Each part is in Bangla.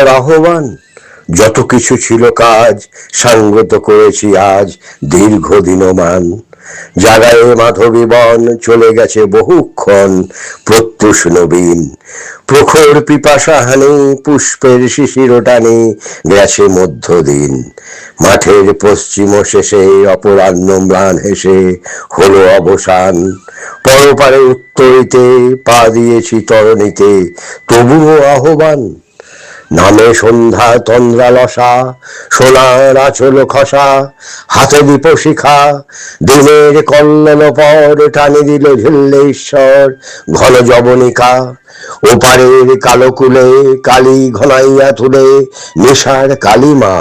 তোমার আহ্বান। যত কিছু ছিল কাজ সাঙ্গত করেছি আজ দীর্ঘদিনমান। জাগায় মাধবী বন চলে গেছে বহুক্ষণ প্রত্যুষ নবীন প্রখর পিপাসা হানি, পুষ্পের শিশির টানে গেছে মধ্যদিন। মাঠের পশ্চিম শেষে অপরাহ্ন ম্লান হেসে হলো অবসান। পরপারে উত্তরিতে পা দিয়েছি তরণীতে, তবুও আহ্বান। নামে সন্ধ্যা তন্দ্রালসা, সোনার আচল খসা, হাতে দীপ শিখা, দিনের কল্লোল পর টানি দিল ঝিল্লে ঈশ্বর ঘন জবনিকা। ওপারের কালো কুলে কালি ঘনাইয়া তুলে নেশার কালিমা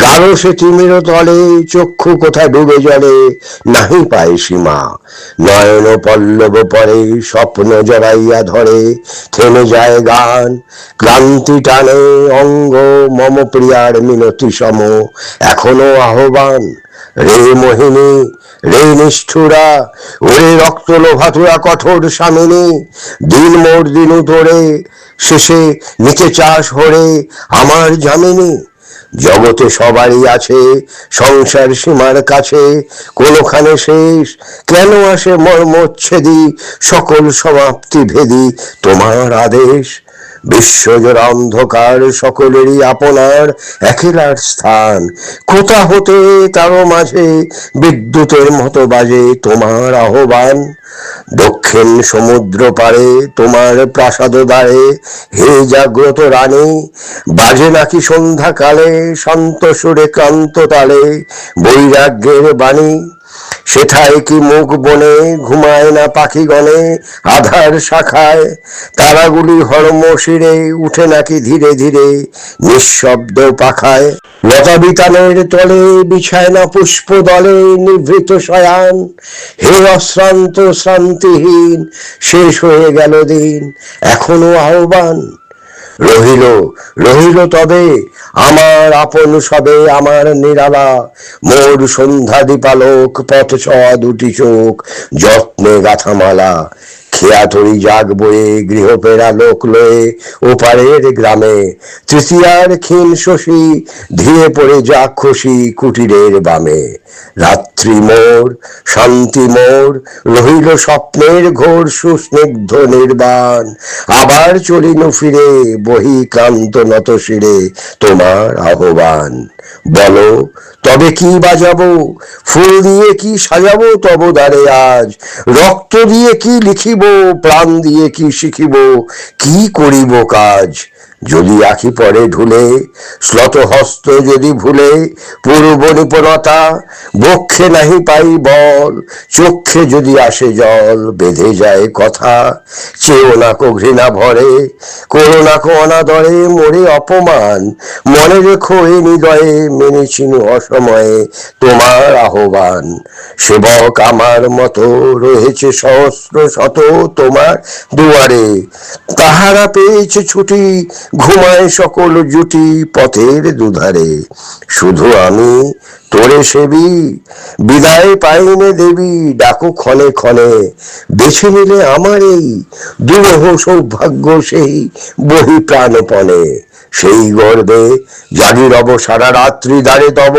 গাঢ় সে তিমির তলে চক্ষু কোথায় ডুবে জলে নাহি পায় সীমা। নয়ন পল্লব পরে স্বপ্ন জড়াইয়া ধরে, থেমে যায় গান, ক্লান্তি টানে অঙ্গ মম প্রিয়ার মিনতি সম। এখনও আহ্বান, রে মোহিনী, রে নিষ্ঠুরা, ওরে রক্ত লোভাতুরা কঠোর স্বামিনী, দিন মোর দিন উতরে শেষে নিচে চাষ হরে আমার জামিনী জগতে সবারই আছে সংসার সীমার কাছে, কোনখানে শেষ। কেন আসে মর্মচ্ছেদি সকল সমাপ্তি ভেদি তোমার আদেশ? বিশ্বজোড়া অন্ধকার সকলেরই আপনার একেলার স্থান। কোথা হতে তারও মাঝে বিদ্যুতের মতো বাজে তোমার আহ্বান? দক্ষিণ সমুদ্র পারে তোমার প্রাসাদ দ্বারে, হে জাগ্রত রানী, বাজে নাকি সন্ধ্যাকালে শান্ত সুরে ক্লান্ত তালে বৈরাগ্যের বাণী? সেথায় কি মুখ বনে ঘুমায় না পাখি গনে? আধার শাখায় তারাগুলি হরম শিরে উঠে নাকি ধীরে ধীরে নিঃশব্দ পাখায়? লতা বিতানের তলে বিছায় না পুষ্প দলে নিভৃত শয়ান? হে অশ্রান্ত শ্রান্তিহীন, শেষ হয়ে গেল দিন, এখনও আহ্বান। রহিল রহিল তবে আমার আপন সবে আমার নিরালা। মোর সন্ধ্যা দীপালোক পথ ছ দুটি চোখ, যত্নে গাথামালা। খেয়াতরি জাগ বয়ে গৃহপেরা লোক লয়ে ওপারের গ্রামে। তৃতীয়ার ক্ষীণ শশী ধীরে পড়ে যাক খুশি কুটিরের বামে। রাত্রি মোর, শান্তি মোর, রহিল স্বপ্নের ঘোর সুস্নিগ্ধ নির্বাণ। আবার চলিনু ফিরে বহি কান্ত নত শিরে তোমার আহ্বান। বলো, তবে কি বাজাবো? ফুল দিয়ে কি সাজাবো তব দ্বারে আজ? রক্ত দিয়ে কি লিখিব? প্রাণ দিয়ে কি শিখিব? কি করিব কাজ? যদি আঁখি পরে ঢুলে শ্লত হস্ত যদি ভুলে, পূর্ব নিপুণতা বক্ষে নাহি পাই বল, চক্ষে যদি আসে জল, বেঁধে যায় কথা, চেয়েও না কো ঘৃণা ভরে করোনা কো অনাদরে মোরে অপমান, মনে রেখো এ নিদয়ে মেনে মেনেছিনু অসময়ে তোমার আহ্বান। সেবক আমার মতো রয়েছে সহস্র শত তোমার দুয়ারে, তাহারা পেয়েছে ছুটি ঘুমায় সকল জুটি পথের দুধারে। শুধু আমি তোরে সেবি, বিদায় পাইনে দেবী, ডাকো ক্ষণে ক্ষণে, বেছে নিলে আমার এই দুরহ সৌভাগ্য সেই বহি প্রাণপণে। সেই গর্বে জাগি রব সারা রাত্রি দ্বারে তব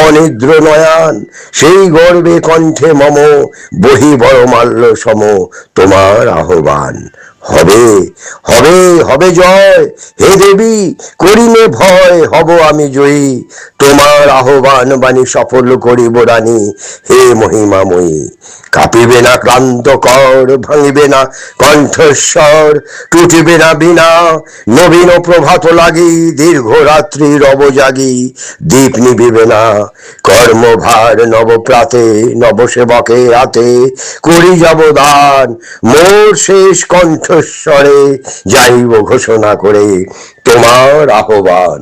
অনিদ্র নয়ান সেই গর্বে কণ্ঠে মম বহি বড় মাল্য সম তোমার আহ্বান। হবে হবে হবে জয়। হে দেবী, করিলে ভয়, হব আমি জয়ী। তোমার আহ্বান বাণী সফল করিব রানী। হে মহিমাময়ী, কাঁপিবে না ক্লান্ত কর, ভাঙিবে না কণ্ঠস্বর, টুটিবে না বিনা নবীন প্রভাত লাগি, দীর্ঘ রাত্রি রব জাগি দীপ নিবিবে না, কর্মভার নবপ্রাতে নবসেবকে রাতে করি যাব দান, মোর শেষ কণ্ঠস্বরে যাইব ঘোষণা করে তোমার আহ্বান।